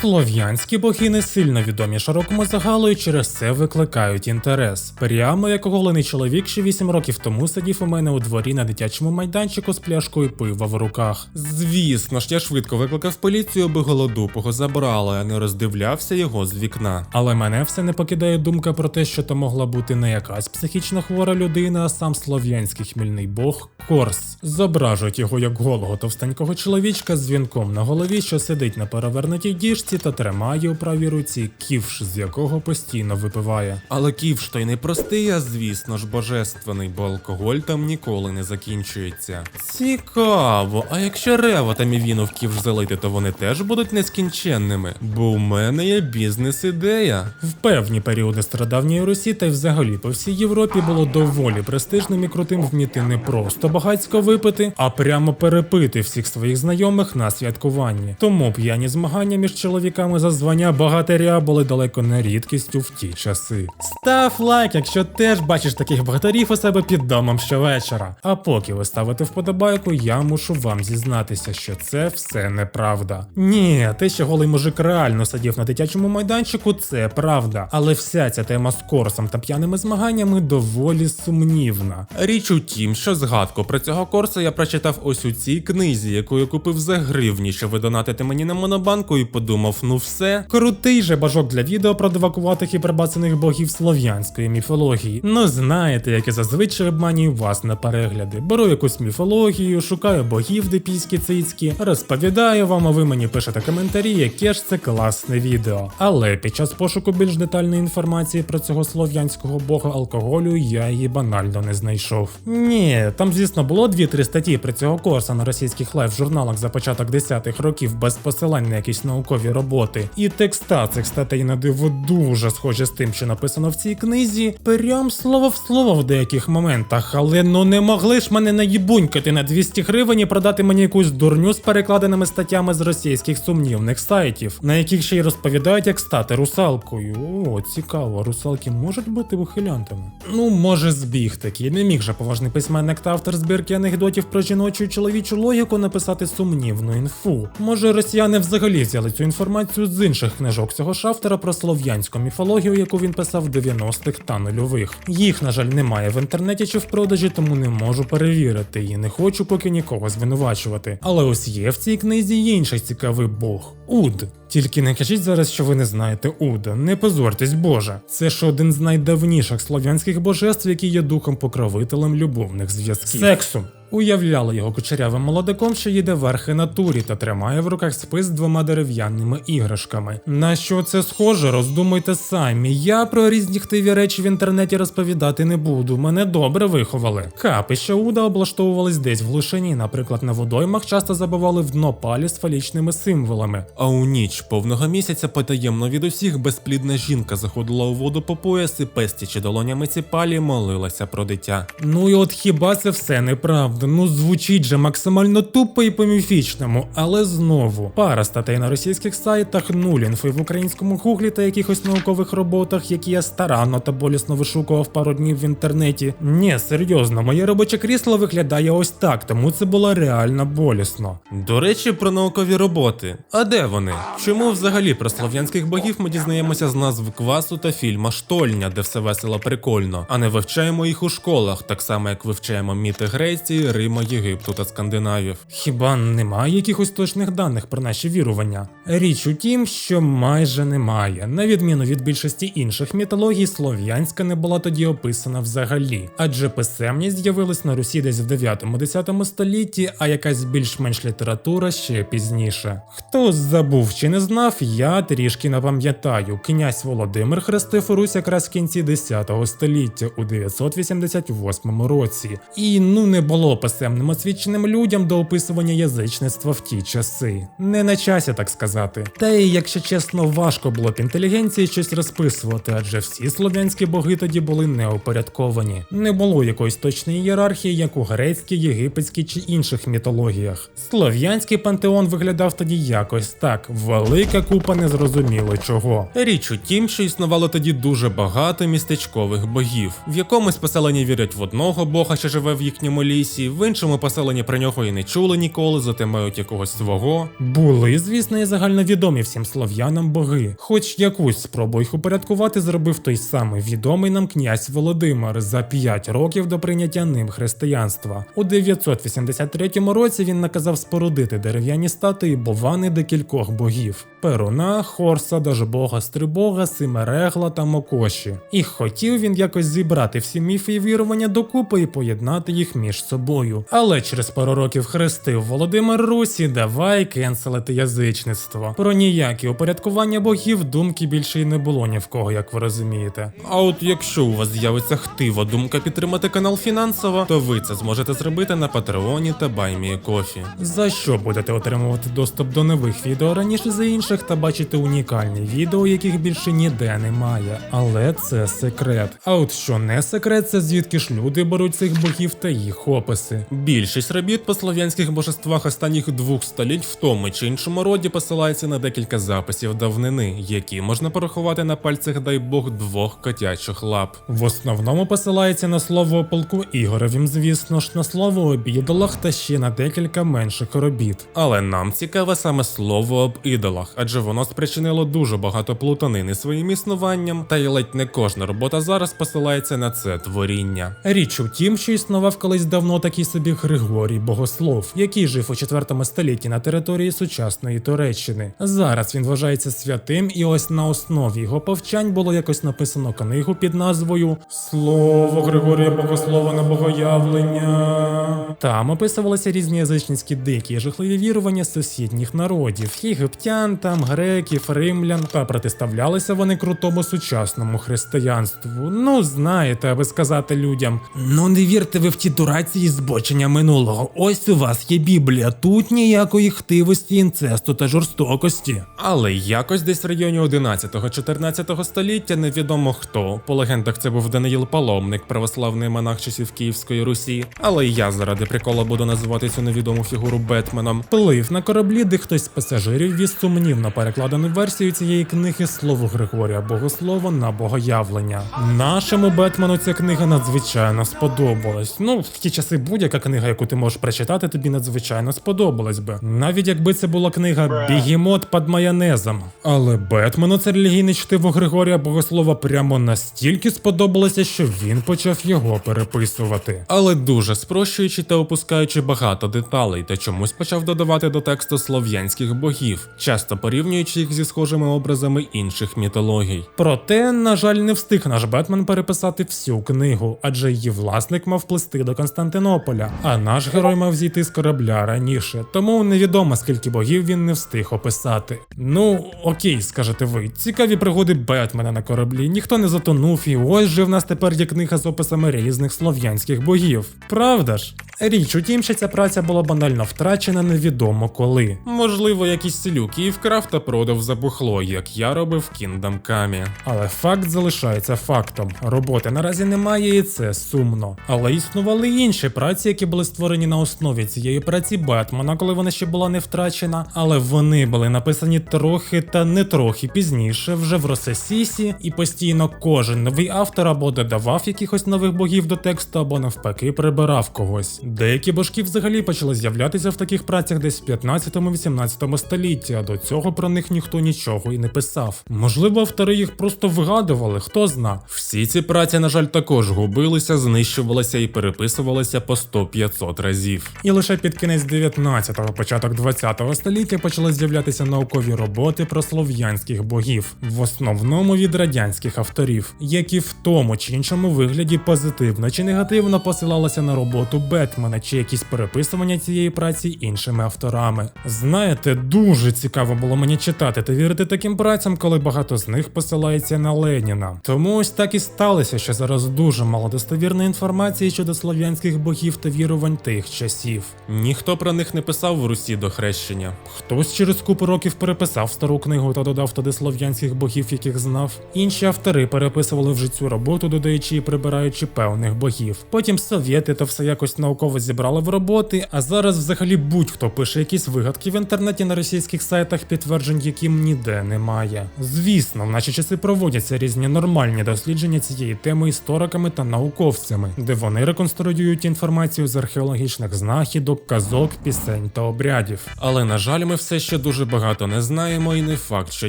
Слов'янські боги не сильно відомі широкому загалу і через це викликають інтерес. Прямо як оголений чоловік, що 8 років тому сидів у мене у дворі на дитячому майданчику з пляшкою пива в руках. Звісно ж, я швидко викликав поліцію, аби голодупого забрали, а не роздивлявся його з вікна. Але мене все не покидає думка про те, що то могла бути не якась психічно хвора людина, а сам слов'янський хмільний бог Корс. Зображують його як голого товстенького чоловічка з вінком на голові, що сидить на перевернутій діжці та тримає у правій руці ківш, з якого постійно випиває. Але ківш той не простий, а звісно ж божественний, бо алкоголь там ніколи не закінчується. Цікаво, а якщо ревотам і віну в ківш залити, то вони теж будуть нескінченними. Бо у мене є бізнес-ідея. В певні періоди стародавньої Русі та й взагалі по всій Європі було доволі престижним і крутим вміти не просто багацько випити, а прямо перепити всіх своїх знайомих на святкуванні. Тому п'яні змагання між чоловіками за звання багатиря були далеко не рідкістю в ті часи. Став лайк, якщо теж бачиш таких багатирів у себе під домом щовечора. А поки ви ставите вподобайку, я мушу вам зізнатися, що це все неправда. Ні, те, що голий мужик реально сидів на дитячому майданчику, це правда. Але вся ця тема з корсом та п'яними змаганнями доволі сумнівна. Річ у тім, що згадку про цього корса я прочитав ось у цій книзі, яку я купив за гривні, що ви донатите мені на монобанку, і подумав, ну все. Крутий же бажок для відео про дивакуватих і прибацаних богів слов'янської міфології. Ну знаєте, як я зазвичай обманюю вас на перегляди. Беру якусь міфологію, шукаю богів, де піські цицькі, розповідаю вам, а ви мені пишете коментарі, яке ж це класне відео. Але під час пошуку більш детальної інформації про цього слов'янського бога алкоголю я її банально не знайшов. Ні, там, звісно, було дві-три статті про цього корса на російських лайв-журналах за початок 10-х років без посилань на якісь наукові роботи. І текста цих статей на диво дуже схожі з тим, що написано в цій книзі, прям слово в слово в деяких моментах. Але ну не могли ж мене наїбунькати на 200 гривень і продати мені якусь дурню з перекладеними статтями з російських сумнівних сайтів, на яких ще й розповідають, як стати русалкою. О, цікаво, русалки можуть бути вихилянтами. Ну, може, збіг такий. Не міг же поважний письменник та автор збірки анекдотів про жіночу і чоловічу логіку написати сумнівну інфу. Може, росіяни взагалі взяли цю інформацію з інших книжок цього ж автора про слов'янську міфологію, яку він писав в 90-х та нульових. Їх, на жаль, немає в інтернеті чи в продажі, тому не можу перевірити і не хочу поки нікого звинувачувати. Але ось є в цій книзі інший цікавий бог Уд. Тільки не кажіть зараз, що ви не знаєте Уда. Не позортесь, Боже. Це ж один з найдавніших слов'янських божеств, який є духом покровителем любовних зв'язків. Сексу. Уявляла його кучерявим молодиком, що їде верхи на турі та тримає в руках спис з двома дерев'яними іграшками. На що це схоже, роздумуйте самі. Я про різні хтиві речі в інтернеті розповідати не буду. Мене добре виховали. Капища Уда облаштовувались десь в глушині, наприклад, на водоймах часто забивали в дно палі з фалічними символами. А у ніч повного місяця потаємно від усіх безплідна жінка заходила у воду по пояс і пестячи долонями ці палі, молилася про дитя. Ну і от хіба це все неправда? Ну звучить же максимально тупо і по-міфічному, але знову пара статей на російських сайтах, нуль інфи в українському гуглі та якихось наукових роботах, які я старанно та болісно вишукував пару днів в інтернеті. Ні, серйозно, моє робоче крісло виглядає ось так, тому це було реально болісно. До речі, про наукові роботи. А де вони? Чому взагалі про слов'янських богів ми дізнаємося з назв квасу та фільма Штольня, де все весело прикольно, а не вивчаємо їх у школах, так само як вивчаємо міти Греції, Рима, Єгипту та Скандинавів. Хіба немає якихось точних даних про наші вірування? Річ у тім, що майже немає. На відміну від більшості інших мітологій, слов'янська не була тоді описана взагалі, адже писемність з'явилась на Русі десь в 9-10 столітті, а якась більш-менш література ще пізніше. Хто забув чи не знав, я трішки не пам'ятаю. Князь Володимир хрестив Русь якраз в кінці 10 століття у 988 році. І ну не було писемним освіченим людям до описування язичництва в ті часи. Не на часі, так сказати. Та й, якщо чесно, важко було б інтелігенції щось розписувати, адже всі слов'янські боги тоді були неупорядковані. Не було якоїсь точної ієрархії, як у грецькій, єгипетській чи інших мітологіях. Слов'янський пантеон виглядав тоді якось так. Так, велика купа незрозуміло чого. Річ у тім, що існувало тоді дуже багато містечкових богів. В якомусь поселенні вірять в одного бога, що живе в їхньому лісі, в іншому поселенні про нього і не чули ніколи, зате мають якогось свого. Були, звісно, і загальновідомі всім слов'янам боги. Хоч якусь спробу їх упорядкувати зробив той самий відомий нам князь Володимир за 5 років до прийняття ним християнства. У 983 році він наказав спорудити дерев'яні статуї бовани декількох богів: Перуна, Хорса, Дажбога, Стрибога, Симерегла та Мокоші. І хотів він якось зібрати всі міфи і вірування докупи і поєднати їх між собою. Але через пару років хрестив Володимир Русі, давай кенселити язичництво. Про ніякі упорядкування богів думки більше й не було ні в кого, як ви розумієте. А от якщо у вас з'явиться хтива думка підтримати канал фінансово, то ви це зможете зробити на Патреоні та Баймії Кофі. За що будете отримувати доступ до нових відео раніше за інших та бачити унікальні відео, яких більше ніде немає. Але це секрет. А от що не секрет, це звідки ж люди беруть цих богів та їх описи. Більшість робіт по слов'янських божествах останніх двох століть в тому чи іншому роді посилається на декілька записів давнини, які можна порахувати на пальцях, дай Бог, двох котячих лап. В основному посилається на слово полку Ігоревім, звісно ж, на слово об ідолах та ще на декілька менших робіт. Але нам цікаве саме слово об ідолах, адже воно спричинило дуже багато плутанини своїм існуванням, та й ледь не кожна робота зараз посилається на це творіння. Річ у тім, що існував колись давно такий собі Григорій Богослов, який жив у 4 столітті на території сучасної Туреччини. Зараз він вважається святим, і ось на основі його повчань було якось написано книгу під назвою Слово Григорія Богослова на богоявлення. Там описувалися різні язичницькі дикі жахливі вірування сусідніх народів єгиптян, там греків, римлян, та протиставлялися вони крутому сучасному християнству. Ну, знаєте, аби сказати людям: ну не вірте ви в ті дураці і збочення минулого. Ось у вас є Біблія, тут ніякої хтивості, інцесту та жорстокості. Але якось десь в районі 11-14 століття невідомо хто. По легендах це був Даниїл Паломник, православний монах часів Київської Русі. Але я заради прикола буду називати цю невідому фігуру Бетменом. Плив на кораблі, де хтось з пасажирів віз сумнівно перекладену версію цієї книги слово Григорія Богослова на богоявлення. Нашому Бетмену ця книга надзвичайно сподобалась. Ну, в ті часи будь-яка книга, яку ти можеш прочитати, тобі надзвичайно сподобалась би. Навіть якби це була книга Бігімот під майонезом. Але Бетмену це релігійне чтиво Григорія Богослова прямо настільки сподобалося, що він почав його переписувати. Але дуже спрощуючи та опускаючи багато деталей, та чомусь почав додавати до тексту слов'янських богів, часто порівнюючи їх зі схожими образами інших мітологій. Проте, на жаль, не встиг наш Бетмен переписати всю книгу, адже її власник мав плисти до Константинополя, а наш герой мав зійти з корабля раніше, тому невідомо скільки богів він не встиг описати. Ну окей, скажете ви, цікаві пригоди Бетмена на кораблі, ніхто не затонув, і ось же в нас тепер є книга з описами різних слов'янських богів. Правда ж? Річ у тім, що ця праця була банально втрачена невідомо коли. Можливо, якийсь селюк її вкрав та продав за бухло, як я робив Kingdom Come. Але факт залишається фактом. Роботи наразі немає, і це сумно. Але існували й інші праці, які були створені на основі цієї праці Бетмена, коли вона ще була не втрачена. Але вони були написані трохи та не трохи пізніше, вже в Росесісі, і постійно кожен новий автор або додавав якихось нових богів до тексту, або навпаки прибирав когось. Деякі божки взагалі почали з'являтися в таких працях десь в 15-18 столітті, а до цього про них ніхто нічого і не писав. Можливо, автори їх просто вигадували, хто зна. Всі ці праці, на жаль, також губилися, знищувалися і переписувалися по 100-500 разів. І лише під кінець 19-го, початок 20-го століття почали з'являтися наукові роботи про слов'янських богів, в основному від радянських авторів, які в тому чи іншому вигляді позитивно чи негативно посилалися на роботу Бетмена чи якісь переписування цієї праці іншими авторами. Знаєте, дуже цікаво було мені читати та вірити таким працям, коли багато з них посилається на Леніна. Тому ось так і сталося, що зараз дуже мало достовірної інформації щодо слов'янських богів та вірувань тих часів. Ніхто про них не писав в Русі до хрещення. Хтось через купу років переписав стару книгу та додав туди слов'янських богів, яких знав. Інші автори переписували вже цю роботу, додаючи і прибираючи певних богів. Потім совєти та все якось науково зібрали в роботи, а зараз взагалі будь-хто пише якісь вигадки в інтернеті на російських сайтах, підтверджень яким ніде немає. Звісно, в наші часи проводяться різні нормальні дослідження цієї теми істориками та науковцями, де вони реконструюють інформацію з археологічних знахідок, казок, пісень та обрядів. Але на жаль, ми все ще дуже багато не знаємо, і не факт, що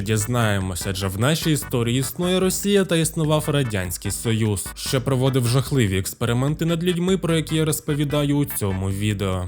дізнаємося, адже в нашій історії існує Росія та існував Радянський Союз, що проводив жахливі експерименти над людьми, про які я розповідаю у цьому відео.